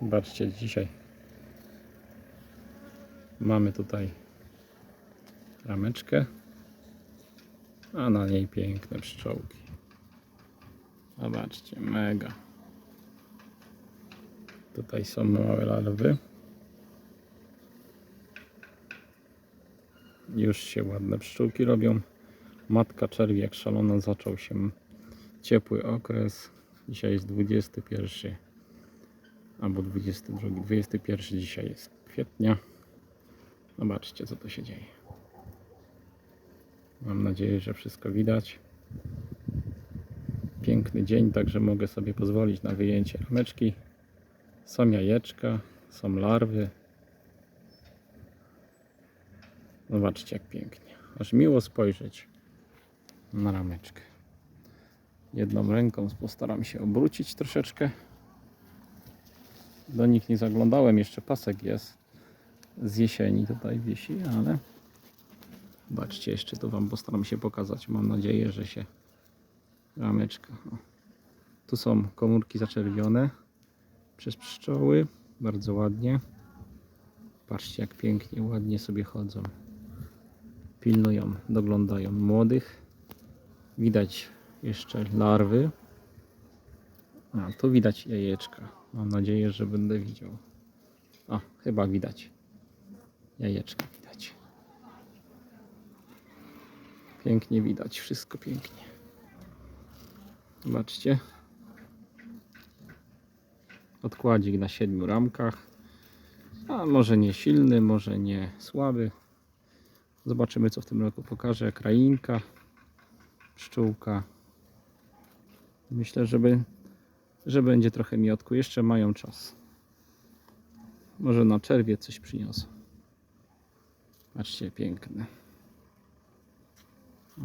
Zobaczcie, dzisiaj mamy tutaj rameczkę, a na niej piękne pszczołki. Zobaczcie, mega. Tutaj są małe larwy. Już się ładne pszczółki robią. Matka czerwi jak szalona zaczął się ciepły okres. Dzisiaj jest 21 albo 22, 21 dzisiaj jest kwietnia. Zobaczcie co tu się dzieje. Mam nadzieję, że wszystko widać. Piękny dzień, także mogę sobie pozwolić na wyjęcie rameczki. Są jajeczka, są larwy. Zobaczcie jak pięknie. Aż miło spojrzeć na rameczkę. Jedną ręką postaram się obrócić troszeczkę. Do nich nie zaglądałem, jeszcze pasek jest z jesieni tutaj wisi, ale zobaczcie, jeszcze to Wam postaram się pokazać. Mam nadzieję, że się rameczka. O. Tu są komórki zaczerwione przez pszczoły, bardzo ładnie. Patrzcie jak pięknie, ładnie sobie chodzą. Pilnują, doglądają młodych. Widać jeszcze larwy. A, tu widać jajeczka. Mam nadzieję, że będę widział. A, chyba widać. Jajeczka widać. Pięknie widać, wszystko pięknie. Zobaczcie. Odkładzik na siedmiu ramkach. A może nie silny, może nie słaby. Zobaczymy co w tym roku pokaże. Krainka, pszczółka. Myślę, żeby, że będzie trochę miodku. Jeszcze mają czas. Może na czerwie coś przyniosą. Patrzcie, piękne.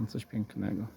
Coś pięknego.